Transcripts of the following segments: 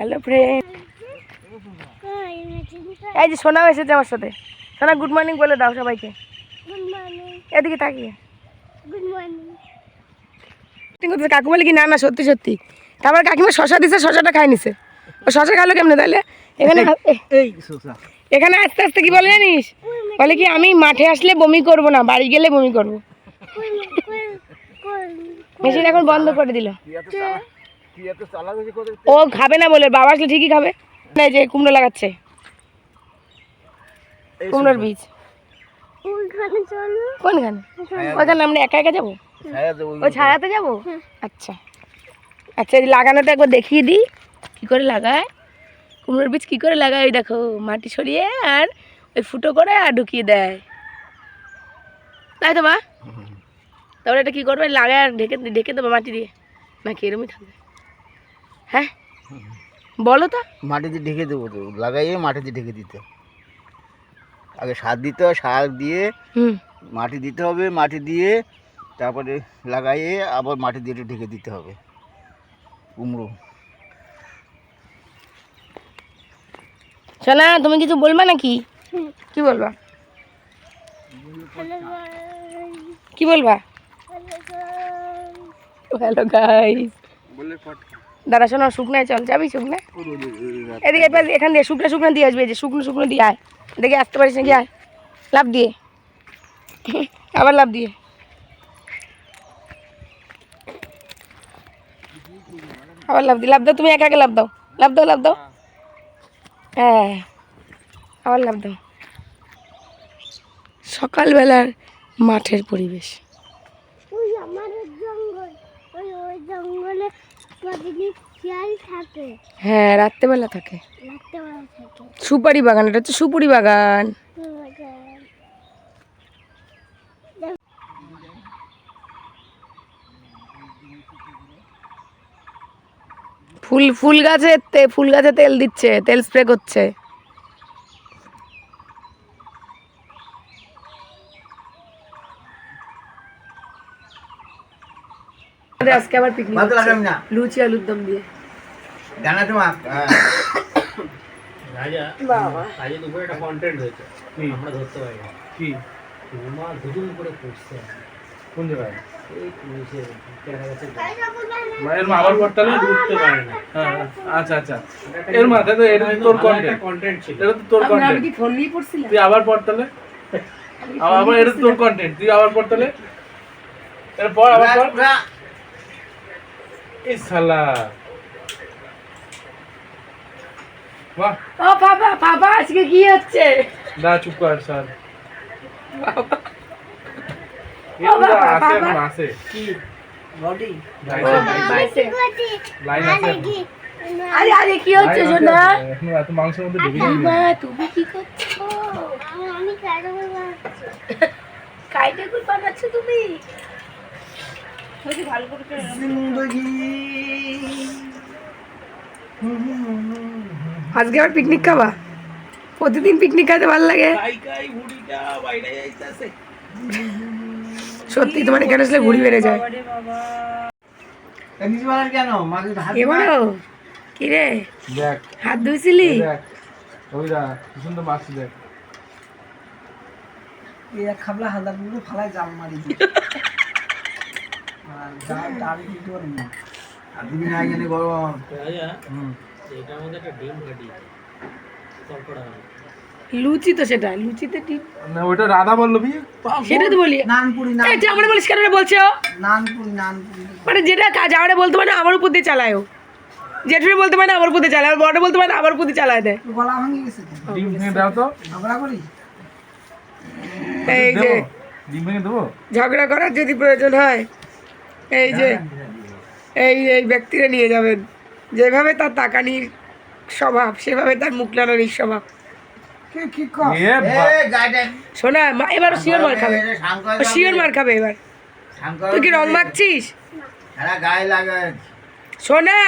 Hello friend এই যে সোনাও এসেছে আমার সাথে। সোনা গুড মর্নিং বলে দাও সবাইকে। এদিকে তাকিয়ে। গুড মর্নিং ঠিক কাকু বলে কি না না সত্যি সত্যি। তারপর কাকিমা শশা দিছে শশাটা খাই নিছে। ও শশা খালো কেমনে তাহলে এখানে এখানে আস্তে আস্তে কি বলে জানিস? বলে কি আমি মাঠে আসলে বমি করব না বাড়ি গেলে বমি করব। মেশিন এখন বন্ধ করে দিল। ও খাবে না বলে বাবা আসলে ঠিকই খাবে। না যে কুমড়ো লাগাচ্ছে। কুমড়োর বীজ। কোনখানে ওইখানে আমরা একা একা যাব? ছায়া ও ছায়াতে যাব? আচ্ছা। আচ্ছা লাগানোটা একবার দেখিয়ে দিই। কী করে লাগায়? কুমড়োর বীজ কী করে লাগায়? ওই দেখো মাটি সরিয়ে আর ওই ফুটো করে আর ঢুকিয়ে দেয়। তাই তো মা? তারপরে এটা কী করবে? লাগায় আর ঢেকে ঢেকে দেবো মাটি দিয়ে। নাকি এরমই থাকবে? হ্যাঁ? বলো তো। মাটিতে ঢেকে দেবো তো লাগাইয়ে মাটিতে ঢেকে দিতে। আগে সার দিতে হয় সার দিয়ে মাটি দিতে হবে মাটি দিয়ে তারপরে লাগাইয়ে আবার মাটি দিয়ে ঢেকে দিতে হবে। কুমড়ো। সোনা তুমি কিছু বলবা নাকি? কি বলবা? কি বলবা? হ্যালো গাইস বলে দাদা শোনো শুকনায় চল, যাবি শুকনায় এদিকে এখান দিয়ে শুকনো শুকনো দিয়ে আসবে, যে শুকনো শুকনো দিয়ে আয়। দেখে আসতে পারিস নাকি, আয়। লাভ দিয়ে। আবার লাভ দিয়ে। আবার লাভ দিয়ে। লাভ দাও, তুমি একা একা লাভ দাও। লাভ দাও লাভ দাও। হ্যাঁ আবার লাভ দাও। সকালবেলার মাঠের পরিবেশ ওই আমার জঙ্গল ওই ওই জঙ্গলে প্রতিদিন শিয়াল থাকে হ্যাঁ রাত্রেবেলা থাকে। সুপারি বাগান এটা হচ্ছে সুপুরি বাগান। ফুল ফুল গাছে ফুল গাছে তেল দিচ্ছে তেল স্প্রে করছে। আজকে আবার পিকনিক ভালো লাগাবি না? লুচি আলুর দম দিয়ে। জানা তোমার রাজা বাবা। দুপুরে একটা কন্টেন্ট হয়েছে। আমরা ধরতে পারি কি? রুমা দুদুম করে পড়ছে কোন জায়গায়? এই পুলিশের কেনা গেছে। এর মা আবার পড়তালে ঢুকতে পারে না। হ্যাঁ আচ্ছা আচ্ছা। এর মা এটা তোর কন্টেন্ট কন্টেন্ট ছিল। এটা তো তোর আমি কন্টেন্ট কি ফোন নিয়ে পড়ছিলাম তুই আবার পড়তালে আবার এটা তোর কন্টেন্ট তুই আবার পড়তালে এরপর আবার পড়। এই শালা। বাহ। ও বাবা বাবা আজকে কি হচ্ছে? না চুপ কর স্যার। আরে আরে কি হচ্ছে সোনা? এখন। এখনও এত মাংসের মধ্যে। বাবা তুমি কি করছ? আমি ক্যারামেল গুল বানাচ্ছো তুমি? ভালো করে আজকে আবার পিকনিক খাবা? প্রতিদিন পিকনিক খাইতে ভালো লাগে? সত্যি তোমার এখানে আসলে ঘুরি বেড়ে যায়। কেন? মাঝে হাত এবারও কি রে? দেখ। ধুইছিলি? দেখ। ওইরা কি সুন্দর মাছ দেখ। খাবলা হালদা পুরো ফালায় জাল মারি আর জাল দাঁড়ি কি করে না আর দিবি না জানি গরম এটার মধ্যে একটা ডিম ফাটি কড়কড়া লুচি তো সেটা লুচিতে টিপ না ওটা রাধা বল্লভী সেটা তো বলি। নানপুরি আমরা বলিস কেন রে বলছে ও? নানপুরি নানপুরি। মানে যেটা কাজ আমরা বলতে পারে আমার উপর দিয়ে চালায় ও। জেঠুরি বলতে পারে আমার উপর দিয়ে চালায়। আর বড় বলতে পারে আমার উপর দিয়ে চালায় দেয়। গলা ভাঙি গেছে ডিম ভেঙে দাও তো। ঝগড়া করি এই যে ডিম ভেঙে দেবো? ঝগড়া করার যদি প্রয়োজন হয় এই যে এই এই ব্যক্তিরা নিয়ে যাবেন। যেভাবে তার তাকানির স্বভাব সেভাবে তার মুখ নাড়ানির স্বভাব কি কি কর? এ বা- শোনা মা এবার শিওর মার খাবে। শিওর মার খাবে এবার। তুই কি রং মাখছিস? শোনা।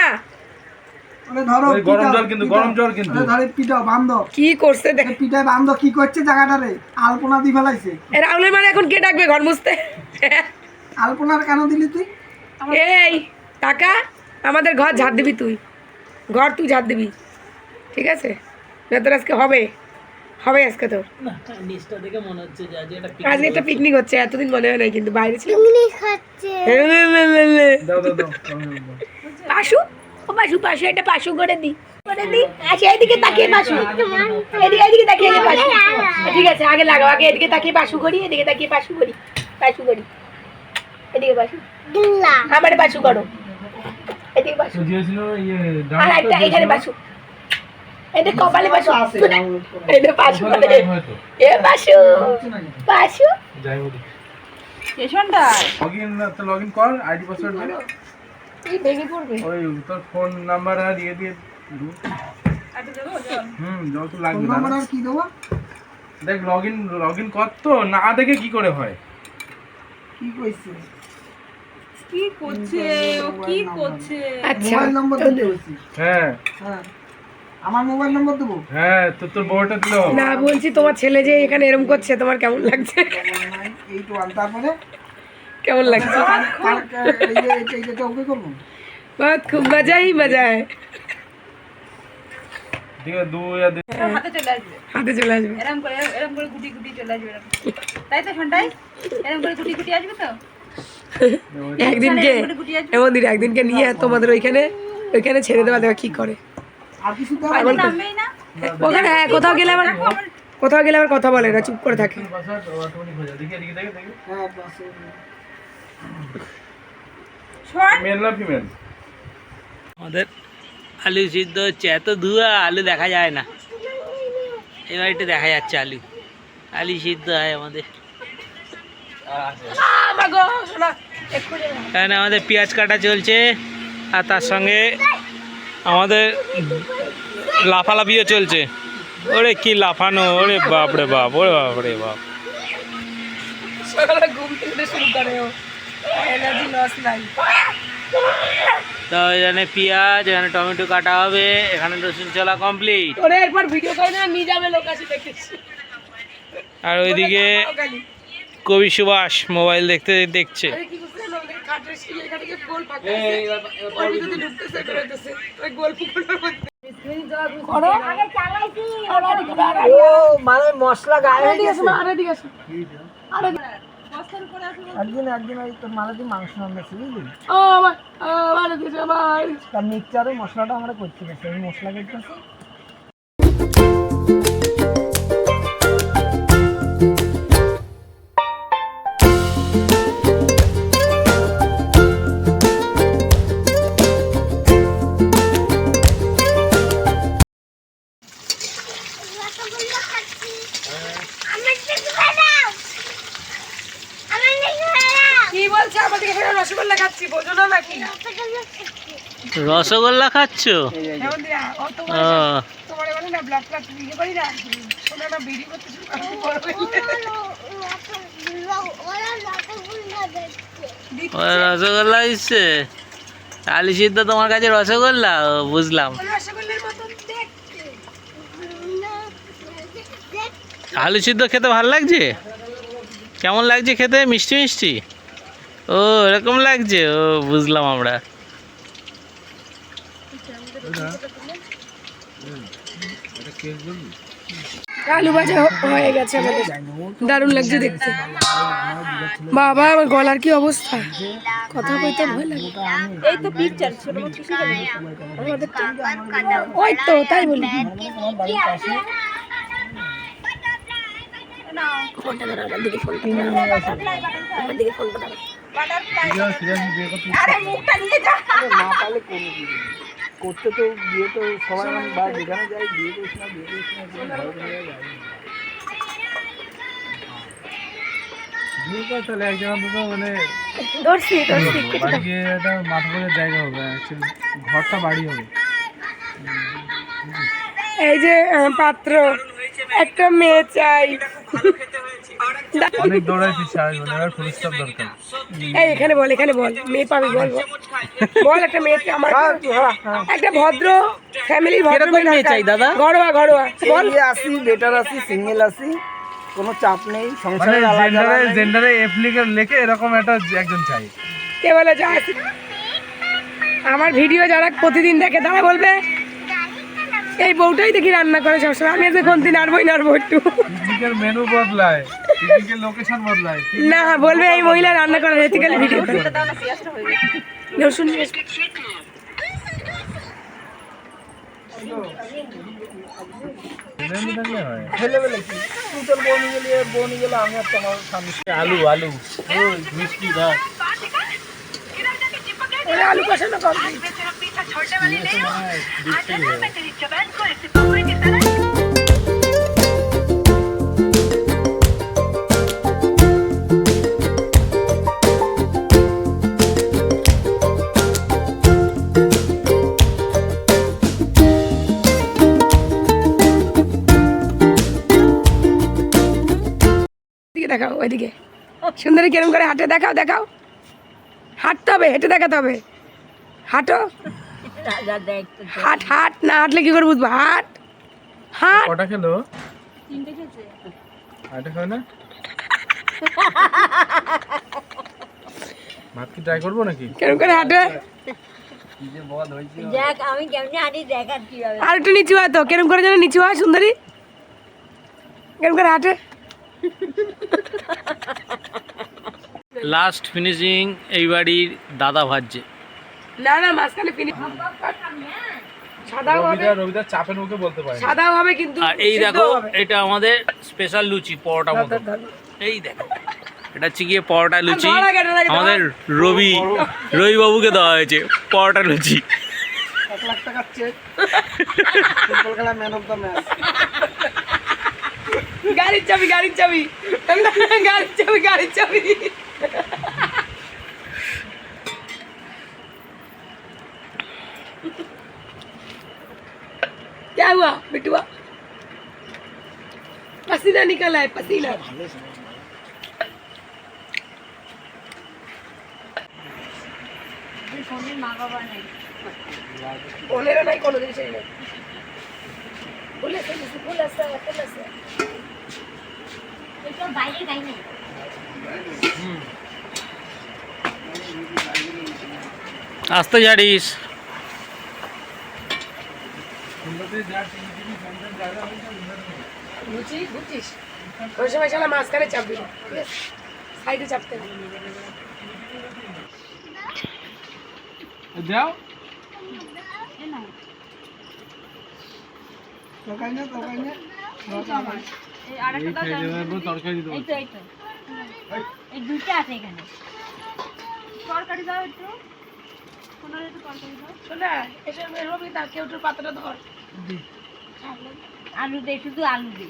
কি করছে দেখ। পিঠায় বান্ধ কি করছে জায়গাটারে? আলপনা দি ফেলাইছে। এ রাহুলের মানে এখন কে ডাকবে ঘর মুছতে? আলপনার কেন দিলি তুই? এই টাকা আমাদের ঘর ঝাড় দিবি তুই। ঘর তুই ঝাড় দিবি। ঠিক আছে? তোর আজকে হবে। হবে আজকে তোর। না নিচটা দেখে মনে হচ্ছে যে আজকে একটা পিকনিক হচ্ছে এতদিন মনে হয় না কিন্তু বাইরে ছিল। চিংড়ি খাচ্ছে দাও দাও দাও। পাশু ও পাশু পাশু একটা পাশু করে দি। করে দি। আচ্ছা এদিকে তাকিয়ে পাশু। এদিকে এদিকে তাকিয়ে আগে পাশু। ঠিক আছে আগে লাগাও আগে এদিকে তাকিয়ে পাশু করি এদিকে তাকিয়ে পাশু করি পাশু করি। এদিকে দিল্লা। আমার পাশু করো। এদিকে ইয়ে আর একটা এখানে এটা কপালে এটা এ পাশু পাশু যাই বলি স্টেশনটা লগ তো লগ ইন কর আইডি পাসওয়ার্ড দে। এই ভেঙে পড়বে। ওই তোর ফোন নাম্বার আর ইয়ে দিয়ে দু। হুম জল তো লাগবে না কি দেবো? দেখ লগ ইন লগ ইন কর তো। না দেখে কি করে হয়? কি কইছে? কি করছে? ও কি করছে? আচ্ছা। মোবাইল নম্বর হ্যাঁ।, হ্যাঁ। আমার মোবাইল নম্বর দেবো? হ্যাঁ তো তোর বউটা দিল। না বলছি তোমার ছেলে যে এখানে এরকম করছে তোমার কেমন লাগছে? কেমন লাগছে? বাহ খুব মজাই মজা হাতে চলে আসবে। হাতে চলে আসবে। করে করে গুটি গুটি চলে আসবে তাই তো সন্ধ্যায় এরম করে গুটি গুটি আসবে তো? একদিনকে এমন দিন একদিনকে নিয়ে তোমাদের ওইখানে ওইখানে ছেড়ে দেওয়া দেওয়া কি করে। ওখানে হ্যাঁ কোথাও গেলে আবার কোথাও গেলে আবার কথা বলে না চুপ করে থাকে। আমাদের আলু সিদ্ধ হচ্ছে এত ধুয়া আলু দেখা যায় না। এই বাড়িতে দেখা যাচ্ছে আলু। আলু সিদ্ধ হয় আমাদের। এখানে আমাদের পেঁয়াজ কাটা চলছে আর তার সঙ্গে আমাদের লাফালাফিও চলছে। ওরে কি লাফানো ওরে বাপরে বাপ ওরে বাপরে বাপ। তো এখানে পেঁয়াজ এখানে টমেটো কাটা হবে এখানে রসুন চলা কমপ্লিট ওরে এরপর ভিডিও করে না নিয়ে যাবে লোক আছে আর ওইদিকে কবি সুভাষ মোবাইল দেখতে দেখছে। করছে গোল ওর ভিতরে ঢুকতেছে ওই গোল পুকুরের মধ্যে। মশলা একদিন একদিন ওই তোর মালাদি মাংস রান্নাছি বুঝলি? মিক্সচারে মশলাটা আমরা করতে আমি মশলা করতেছি। রসগোল্লা ওরা রসগোল্লা দিচ্ছে। আলু সিদ্ধ তোমার কাছে রসগোল্লা? বুঝলাম। আলু সিদ্ধ খেতে ভালো লাগছে? কেমন লাগছে খেতে? মিষ্টি মিষ্টি? ও, এরকম লাগছে? ও, বুঝলাম আমরা। আলু ভাজা হয়ে গেছে আমাদের। দারুণ লাগছে দেখতে। বাবা আমার গলার কি অবস্থা? কথা কইতে ভয় লাগে। এই তো পিকচার ছোট ছোট ওই তো তাই বলি। ফোনটা ধরো আমার দিকে ফোনটা আমার দিকে ফোনটা ধরো। আরে মুখটা নিয়ে যা। না পারলে কোনো। করতে তো বিয়ে তো সবাই মানে বা যেখানে যাই বিয়ে করিস না বিয়ে করিস না মানে বাড়ি গিয়ে একটা মাথা জায়গা হবে ঘরটা বাড়ি হবে। এই যে পাত্র একটা মেয়ে চাই। অনেক দৌড়াইছি সারা জীবনে এবার ফুল স্টপ দরকার। এই এখানে বল এখানে বল মেয়ে পাবি বল বল। একটা মেয়ে আমার একটা ভদ্র ফ্যামিলির ভদ্র মেয়ে চাই দাদা? ঘরোয়া ঘরোয়া। বল। আসি বেটার আসি সিঙ্গেল আসি কোনো চাপ নেই মানে সংসারে আলাদা জেন্ডারে। জেন্ডারে এপ্লিকের লেখে এরকম একটা একজন চাই। কে বলে যা আমার ভিডিও যারা প্রতিদিন দেখে তারা বলবে এই বউটাই দেখি রান্না করে সবসময়। আমি আজকে কোন দিন আরবই নাড়বো একটু। মেনু বদলায়। লোকেশন বদলায়। না বলবে এই মহিলা রান্না করে রেতিকালে ভিডিও হয়ে রসুন হয় আলু আলু। মিষ্টি ভাত। আলু কষানো কমপ্লিট দেখাও ওইদিকে। সুন্দরী কেরম করে হাঁটে দেখাও দেখাও। হাঁটতে হবে হেঁটে দেখাতে হবে। হাঁটো। হাট হাট না হাঁটলে কি করে বুঝব? হাট হাট। কটা খেলো? খাও না? ভাত কি ট্রাই করব নাকি? কেরম করে হাঁটে কেমনি হাঁটি আর একটু নিচু হয় তো কেরম করে যেন নিচু হয় সুন্দরী? কেরম করে হাঁটে? লাস্ট ফিনিশিং এই বাড়ির দাদা ভাজছে। না না মাঝখানে ফিনি সাদাও হবে। রবিদা রবিদা চাপের মুখে বলতে পারে না। সাদাও কিন্তু আর এই দেখো এটা আমাদের স্পেশাল লুচি পরোটা মতো। এই দেখো এটা হচ্ছে গিয়ে পরোটা লুচি। আমাদের রবি রবি বাবুকে দেওয়া হয়েছে পরোটা লুচি। লাখ টাকার চেক ফুটবল খেলা ম্যান অফ দ্য ম্যাচ গাড়ির চাবি গাড়ির চাবি। গাড়ির চাবি গাড়ির চাবি। क्या हुआ बिटुआ पसीना निकल है पसीना ওনেরও নাই কোনো জিনিসের নেই ফুল আছে ফুল আছে ফুল আছে এটা বাইরে গাই নেই আসতে জানিস লুচি বুঝছিস ওই সময় শালা মাঝখানে চাপবি না ঠিক আছে সাইডে চাপতে হবে যাও তরকারি না তরকারি না এই আরেকটা দাও খেয়ে দেবো তরকারি দেবো এই দুইটা আছে এখানে। তরকারি দাও একটু। কোনো একটু তরকারি দাও। এসব কেউ তোর পাতাটা ধর। আলু দে শুধু আলু দে।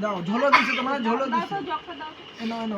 দাও তোমার দাও দিছে। জগটা দাও। এনো এনো